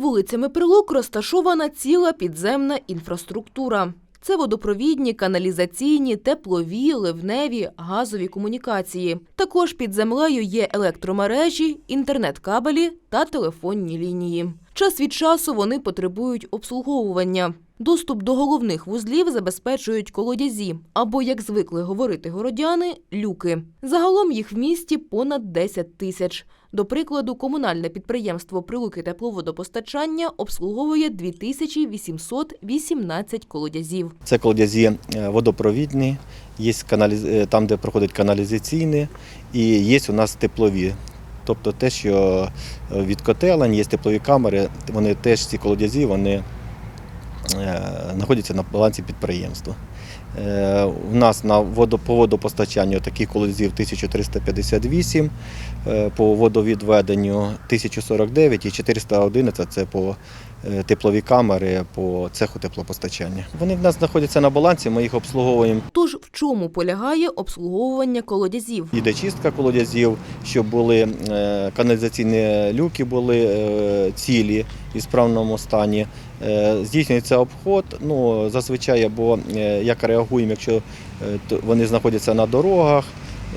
вулицями Прилук розташована ціла підземна інфраструктура. Це водопровідні, каналізаційні, теплові, ливневі, газові комунікації. Також під землею є електромережі, інтернет-кабелі та телефонні лінії. Час від часу вони потребують обслуговування. Доступ до головних вузлів забезпечують колодязі, або, як звикли говорити городяни, люки. Загалом їх в місті понад 10 тисяч. До прикладу, комунальне підприємство «Прилуки тепловодопостачання» обслуговує 2818 колодязів. Це колодязі е, водопровідні, є е, там, де проходить каналізаційні, і є у нас теплові. Тобто те, що е, від котелень є теплові камери, вони теж ці колодязі вони знаходяться на балансі підприємства. Е, У нас на водо- по водопостачанню таких колодязів 1358, е, по водовідведенню 1049 і 411 це по е, теплові камери по цеху теплопостачання. Вони в нас знаходяться на балансі, ми їх обслуговуємо. Тож в чому полягає обслуговування колодязів? Іде чистка колодязів, щоб були каналізаційні люки були цілі і справному стані. Здійснюється обход. Ну, зазвичай, або е, як реагуємо, якщо е, вони знаходяться на дорогах.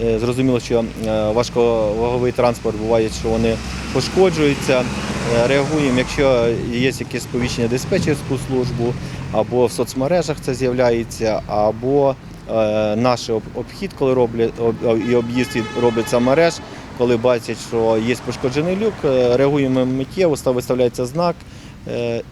Е, Зрозуміло, що е, важковаговий транспорт буває, що вони пошкоджуються. Реагуємо, якщо є якесь сповіщення диспетчерську службу, або в соцмережах це з'являється, або наш обхід, коли роблять і об'їзд робиться мереж, коли бачать, що є пошкоджений люк, реагуємо миттєво, виставляється знак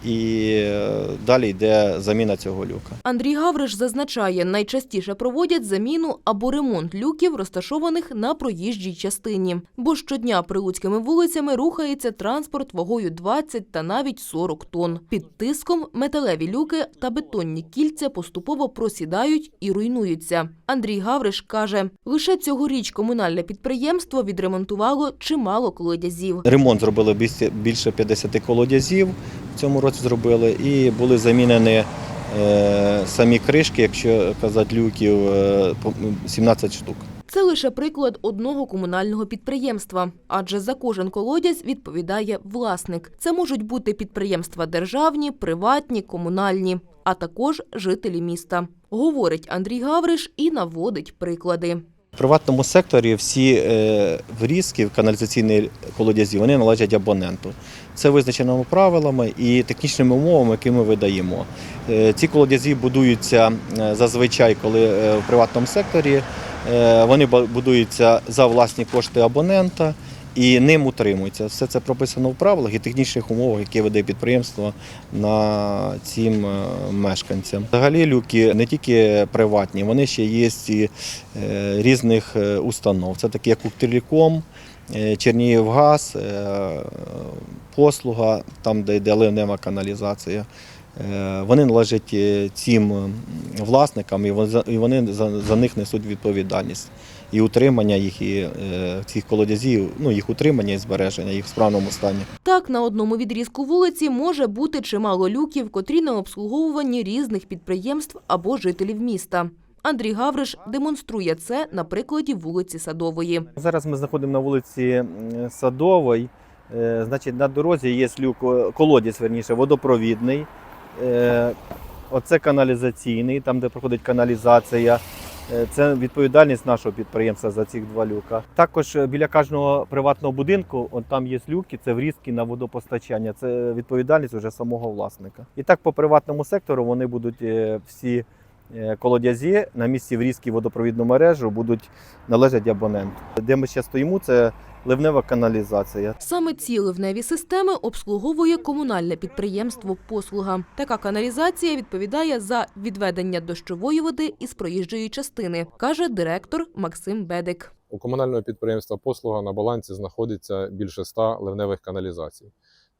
і е, далі йде заміна цього люка. Андрій Гавриш зазначає, найчастіше проводять заміну або ремонт люків, розташованих на проїжджій частині. Бо щодня прилуцькими вулицями рухається транспорт вагою 20 та навіть 40 тонн. Під тиском металеві люки та бетонні кільця поступово просідають і руйнуються. Андрій Гавриш каже, лише цьогоріч комунальне підприємство відремонтувало чимало колодязів. Ремонт зробили більше 50 колодязів в цьому році зробили, і були замінені е, самі кришки, якщо казати люків, е, 17 штук. Це лише приклад одного комунального підприємства, адже за кожен колодязь відповідає власник. Це можуть бути підприємства державні, приватні, комунальні, а також жителі міста. Говорить Андрій Гавриш і наводить приклади. В приватному секторі всі е, врізки каналізаційні колодязі вони належать абоненту. Це визначено правилами і технічними умовами, які ми видаємо. Е, ці колодязі будуються е, зазвичай, коли в приватному секторі вони будуються за власні кошти абонента і ним утримуються. Все це прописано в правилах і технічних умовах, які веде підприємство на цим е, мешканцям. Взагалі люки не тільки приватні, вони ще є і е, різних е, установ. Це такі як Укртелеком, Чернігівгаз, послуга, там, де йде ливнева каналізація. Е, Вони належать е, цим е, власникам і вони за- і вони за, за них несуть відповідальність. І утримання їх, і е, цих колодязів, ну їх утримання і збереження, їх в справному стані. Так, на одному відрізку вулиці може бути чимало люків, котрі на обслуговуванні різних підприємств або жителів міста. Андрій Гавриш демонструє це на прикладі вулиці Садової. Зараз ми знаходимо на вулиці. Е, Значить, на дорозі є люк, колодязь, верніше, водопровідний. Е, Оце каналізаційний, там, де проходить каналізація. Е, Це відповідальність нашого підприємства за ці два люка. Також е, біля кожного приватного будинку от там є люки, це врізки на водопостачання. Це відповідальність вже самого власника. І так по приватному сектору вони будуть всі колодязі на місці врізки водопровідну мережу будуть належать абоненту. Де ми ще стоїмо, це ливнева каналізація. Саме ці ливневі системи обслуговує комунальне підприємство «Послуга». Така каналізація відповідає за відведення дощової води із проїжджої частини, каже директор Максим Бедик. У комунального підприємства послуга на балансі знаходиться більше 100 ливневих каналізацій.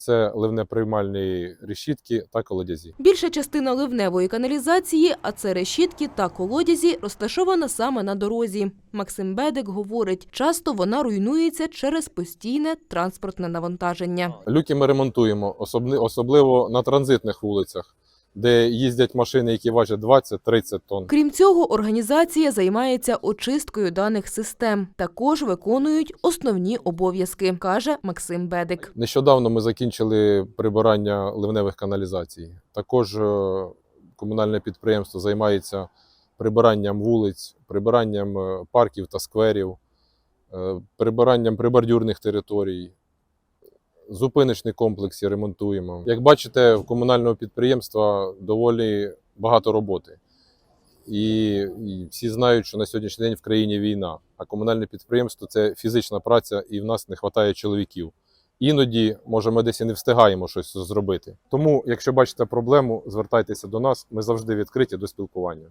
Це ливнеприймальні решітки та колодязі. Більша частина ливневої каналізації, а це решітки та колодязі, розташована саме на дорозі. Максим Бедик говорить, часто вона руйнується через постійне транспортне навантаження. Люки ми ремонтуємо, особли- особливо на транзитних вулицях. Де їздять машини, які важать 20-30 тонн. Крім цього, організація займається очисткою даних систем. Також виконують основні обов'язки, каже Максим Бедик. Нещодавно ми закінчили прибирання ливневих каналізацій. Також е, комунальне підприємство займається прибиранням вулиць, прибиранням е, парків та скверів, е, прибиранням прибордюрних територій. Зупиночні комплексі ремонтуємо. Як бачите, в комунального підприємства доволі багато роботи. І, і всі знають, що на сьогоднішній день в країні війна, а комунальне підприємство це фізична праця, і в нас не вистачає чоловіків. Іноді, може, ми десь і не встигаємо щось зробити. Тому, якщо бачите проблему, звертайтеся до нас. Ми завжди відкриті до спілкування.